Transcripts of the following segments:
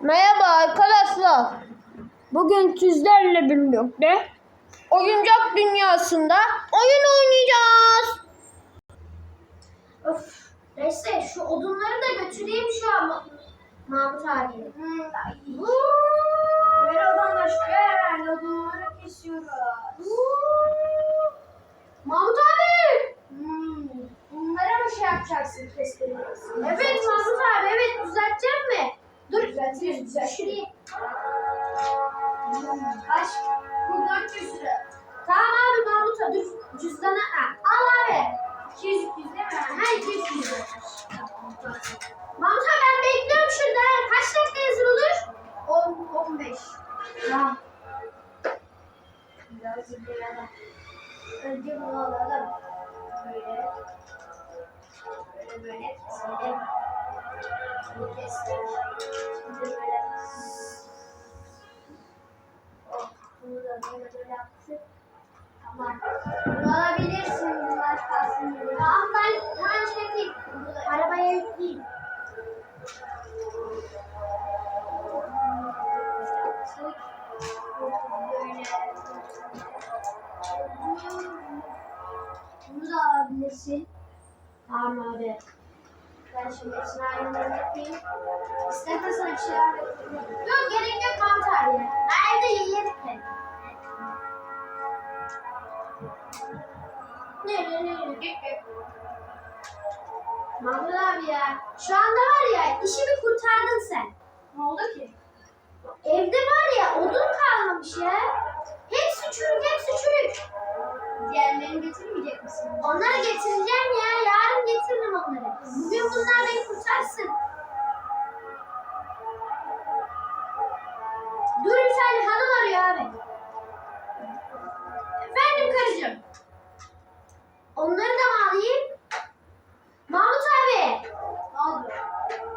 Merhaba arkadaşlar. Bugün sizlerle birlikte oyuncak dünyasında oyun oynayacağız. Öf. Neyse şu odunları da götüreyim şu an Ma- Mahmut abi. Böyle vatandaş gel odunları kesiyoruz. Mahmut abi. Hmm. Bunlara mı şey yapacaksın kestireceksin? Evet Mahmut abi evet düzelteceğim mi? Dur Düzeltiriz, düzeltiriz. düşüreyim. Kaç? Bu 400 lira. Tamam abi Mahmut abi dur cüzdanı al. Al abi. 200 200 değil mi? Ha 200 lira. Mahmut abi ben bekliyorum şurada. Kaç dakika yazılır? 10 15. Tamam. Biraz zıplayalım. Önce bunu alalım. Böyle. Böyle böyle keselim. Bunu Şimdi hepsini aynı anda yapayım. İstersen şeyler yapayım. Yok gerek yok Mahmut abi. Nerede yedik mi? Ne ne ne ne? Mahmut abi ya. Şu anda var ya işimi kurtardın sen. Ne oldu ki? Evde var ya odun kalmamış ya. Hepsi çürük hepsi çürük. Diğerlerini getirmeyecek misin? Onları getireceğim ya. Yarın getiririm onları. Bugün bunlar beni kurtarsın. Dur bir hanım arıyor abi. Efendim karıcığım. Onları da mı alayım? Mahmut abi. Ne?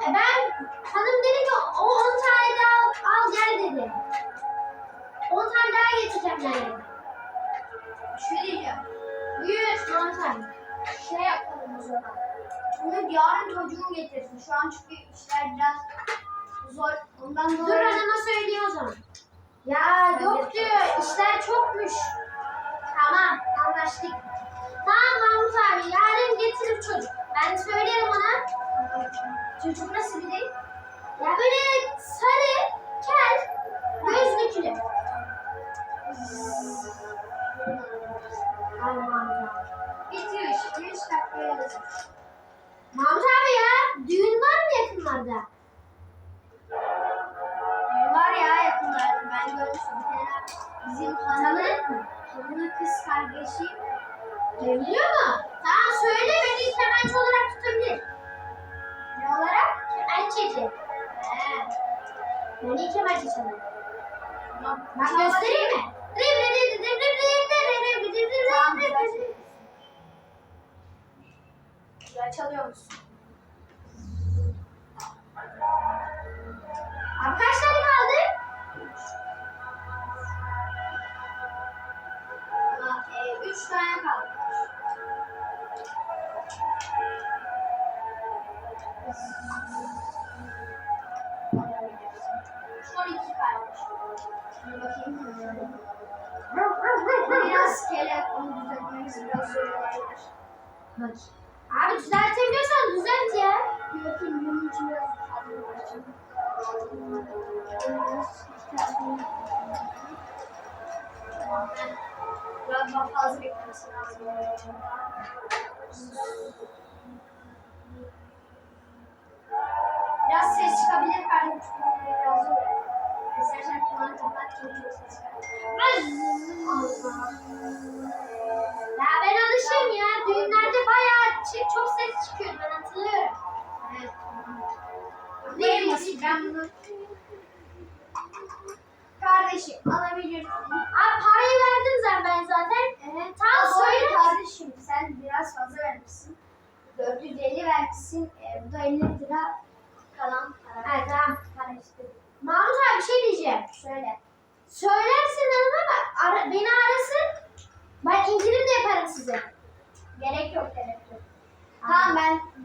E ben hanım dedi ki o 10 tane daha al, al gel dedi. 10 tane daha getireceğim yani. Yarın çocuğun getirsin. Şu an çünkü işler biraz zor. Ondan Dur dolayı... hanıma söyleyeyim o zaman. Ya yok diyor işler çokmuş. Tamam anlaştık. Tamam Mahmut abi yarın getirir çocuk. Ben söylerim ona. Çocuk nasıl bir göstereyim mi? Tamam, güzel. Çalıyor musun? Düzeltmemiz biraz zor olabilir. Bak. Abi düzeltebiliyorsan düzelt ya. Bakayım bunun için biraz ses çıkabilir zor. Ya ben alışayım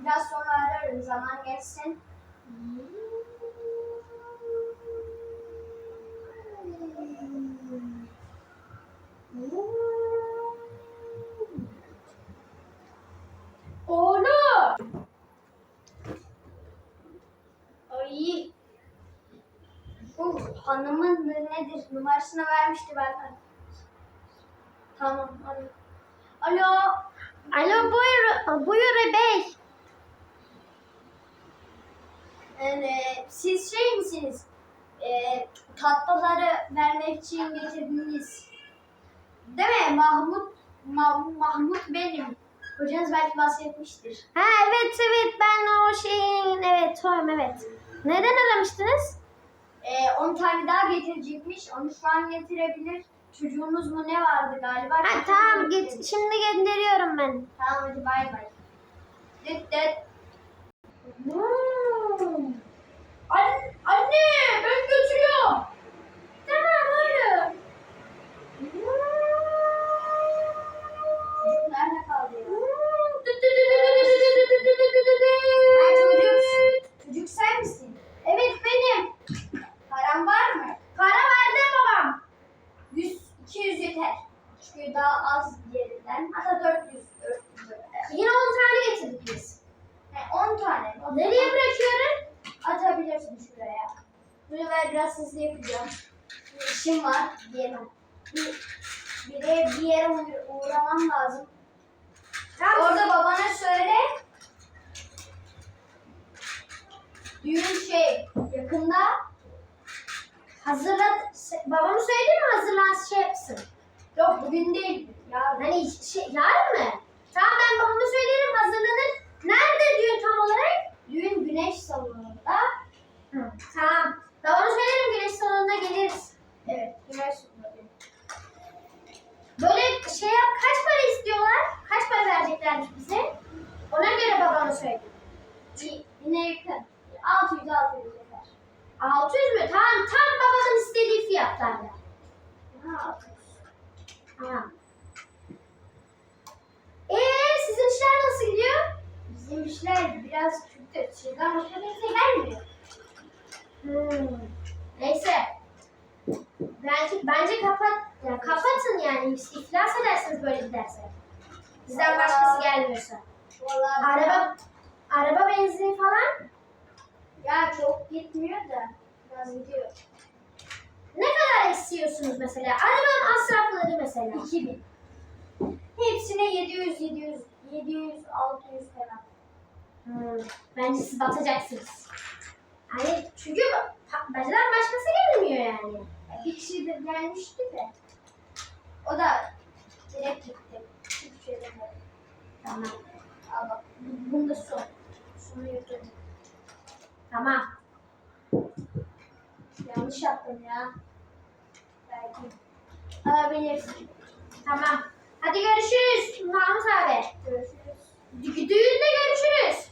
Biraz sonra ararım zaman geçsin. Oğlum! Ay! Bu hanımın nedir? Numarasını vermişti ben. Tamam. Alo. Alo buyur, buyur bey. Ee, siz şey misiniz? Ee, tatlıları vermek için getirdiniz. Değil mi? Mahmut Ma- Mahmut benim. Hocanız belki bahsetmiştir. Ha evet evet ben o şeyin evet tamam evet. Neden aramıştınız? Ee, 10 tane daha getirecekmiş. Onu şu an getirebilir. Çocuğunuz mu ne vardı galiba? Ha tamam git şimdi gönderiyorum ben. Tamam hadi bay bay. Düt düt. Anne, anne ben götürüyorum. Bir, de bir yere uğra- uğramam lazım. Orada babana söyle. Düğün şey yakında Hazırla, babamı söyledi mi hazırlan şey yapsın. yok bugün değil. Ya Hani şey, yarın mı? Tamam ben babama söylerim hazırlanır. Nerede düğün tam olarak? düğün güneş salonunda. Hı. Tamam. Babama söylerim güneş salonuna geliriz. Evet güneş salonunda. Böyle şey yap kaç para istiyorlar? Kaç para vereceklermiş bize? Ona göre babama söyle. Bir- Yine yakın. 600 600 yeter. 600 mü? Tamam tam babamın istediği fiyatlarda. Ha, 600. Tamam. Ee sizin işler nasıl gidiyor? Bizim işler biraz kötü. Şeyden başka kimse gelmiyor. Hmm. Neyse. Bence, bence kapat, ya kapatın yani. İflas edersiniz böyle giderse. Bizden başkası gelmiyorsa. Vallahi Araba, araba benzini falan Ya çok gitmiyor da biraz gidiyor. ne kadar istiyorsunuz mesela? Araba masrafları mesela. 2000. Hepsine 700 700 700 600 falan. Hmm. Bence siz batacaksınız. Hani çünkü pa- bacıdan başkası gelmiyor yani. Bir kişi de gelmişti de. O da direkt gitti. Hiçbir şey demedi. Tamam. Al bak. bu- Bunda son. Sonu yuttum. Tamam. Yanlış yaptım ya. Belki. Alabilirsin. Tamam. Hadi görüşürüz Mahmut abi. Görüşürüz. Dü- Düğünde görüşürüz.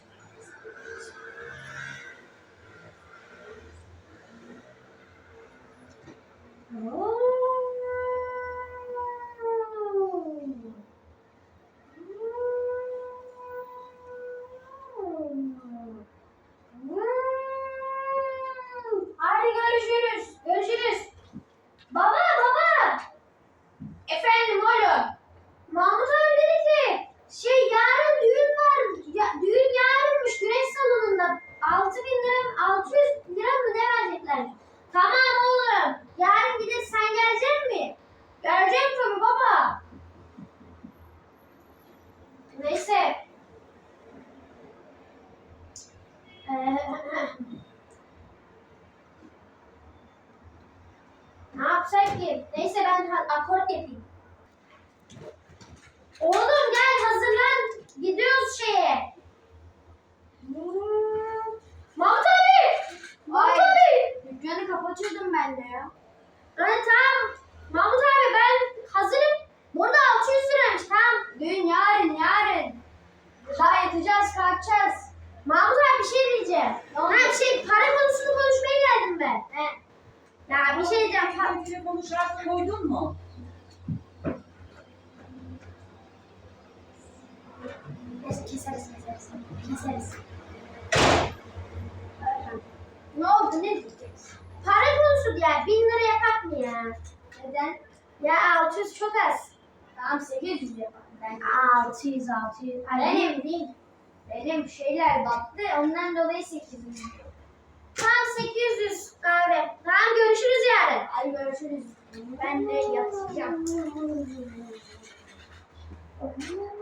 keseriz, keseriz, keseriz. Ne oldu? Ne diyeceğiz? Para konusu ya. Bin lira yapak mı ya? Neden? Ya 600 çok az. Tamam 800 yapalım. Ben 600, 600. Benim değil. Benim şeyler battı. Ondan dolayı 800. Tam 800 kahve. Tamam görüşürüz yarın. Ay görüşürüz. Ben de yatacağım.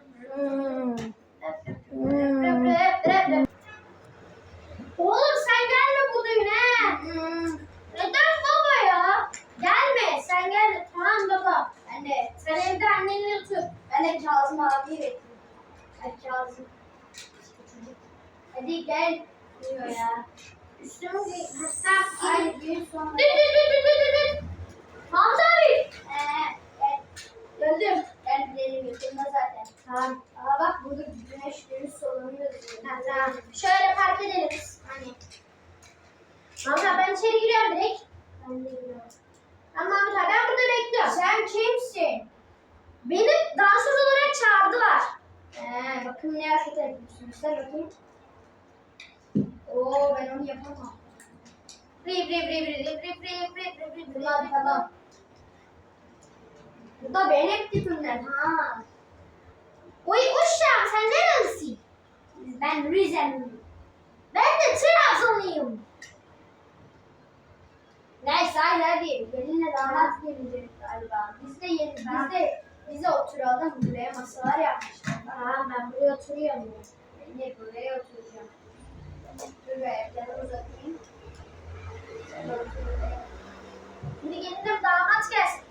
Oğlum sen gelme bu düğüne. Neden baba ya? Gelme sen gelme. Tamam baba. Ben de sen evde annenle otur. Ben de Kazım abiyi bekleyeyim. Hadi Kazım. Hadi gel. Diyor ya. Üstümü hatta ay gün sonra. Dur dur dur dur dur dur. Hareketli ha. Oy uşağım sen nerelisin? Ben Rizeliyim. Ben de Trabzonluyum. Neyse hadi hadi. Gelinle damat gelecek galiba. Biz de yeri, biz de bize oturalım. Buraya masalar yapmışlar. Ha ben buraya oturuyorum. Ben de buraya oturacağım. Dur be evden uzatayım. Şimdi gelinim damat gelsin.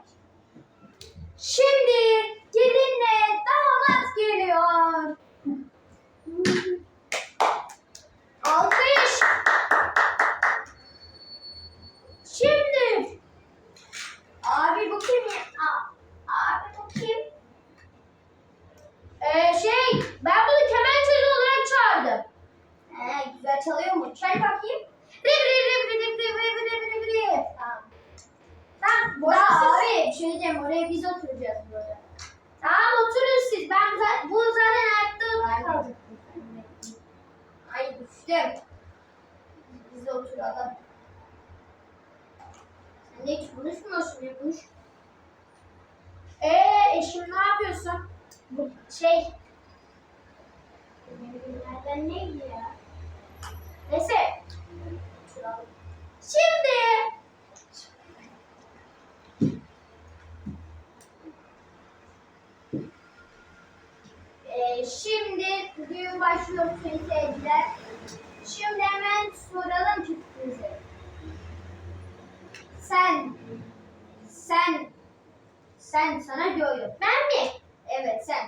başlıyoruz sayın seyirciler. Şimdi hemen soralım çiftimize. Sen, sen, sen sana göğü. Ben mi? Evet sen.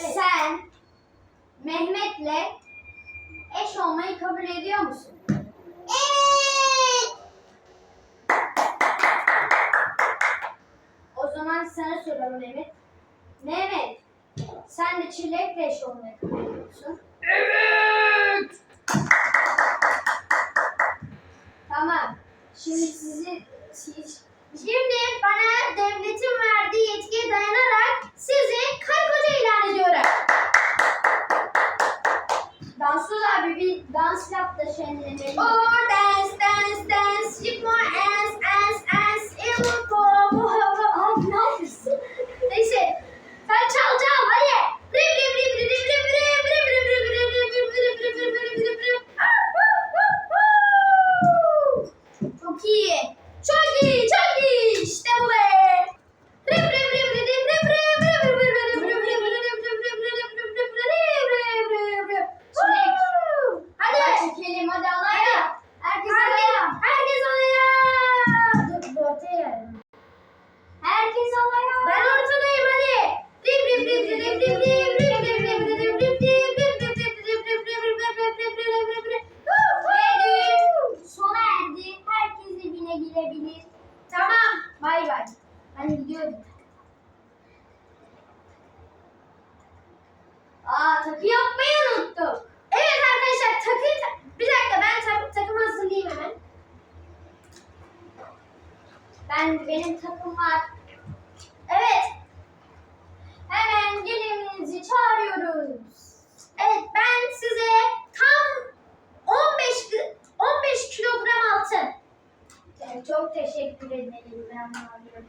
Evet. Sen Mehmet'le eş olmayı kabul ediyor musun? Evet. O zaman sana soralım Mehmet. Mehmet, sen de çilekle eş olmayı kabul ediyorsun. David! diye. Çok iyi, çok iyi. İşte bu be. Hani gidiyorduk. Aa takı yapmayı unuttuk. Evet arkadaşlar takı... Bir dakika ben tak takımı hazırlayayım hemen. Ben benim takım var. Evet. Hemen gelininizi çağırıyoruz. Evet ben size tam 15 15 kilogram altın. Yani çok teşekkür ederim ben varım.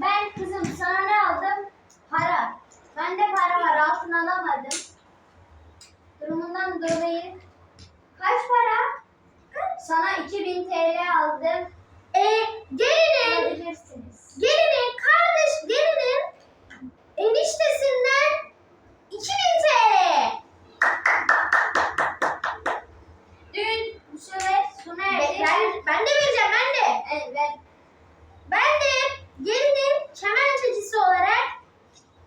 Ben kızım sana ne aldım? Para. Bende para var altın alamadım. Durumundan dolayı kaç para? Sana 2000 TL aldım. E, gelinin, Alabilirsiniz. gelinin kardeş gelinin eniştesinden 2000 TL. Dün bu sefer sona Ben, erdi. ben, ben de vereceğim ben de. Evet, ver. Ben de gelinin kemençecisi olarak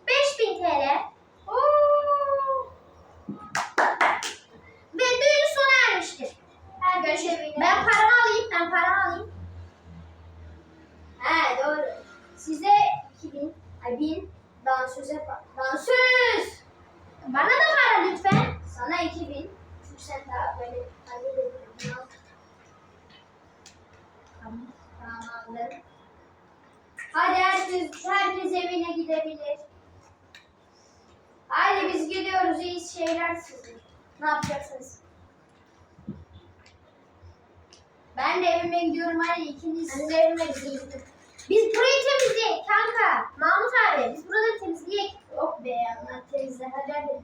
5000 TL. Oo. Ve düğün sona ermiştir. Herkes evine. Ben paramı alayım, ben paramı alayım. He doğru. Size 2000, ay 1000 dansöze pa- Dansöz! Bana da para lütfen. Sana 2000. Çünkü sen daha böyle halledebilirsin. Al. Tamam. Tamamdır. Hadi herkes, herkes evine gidebilir. Haydi biz gidiyoruz. İyi şeyler size. Ne yapacaksınız? Ben de evime gidiyorum. Hadi ikiniz. Ben de evime gideyim. Biz burayı temizleyek kanka. Mahmut abi biz buraları temizleyek. Yok be Allah teyze. Hadi hadi.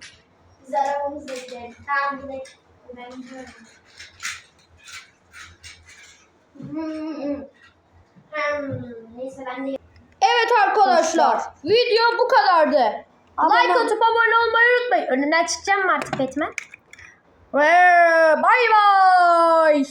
Biz arabamızla gidelim. Tamam gidelim. Ben gidiyorum. Hmm. Hmm. Neyse ben de Evet arkadaşlar video bu kadardı. Like atıp abone olmayı unutmayın. Önünden çıkacağım mı artık Batman? Ve bay bay.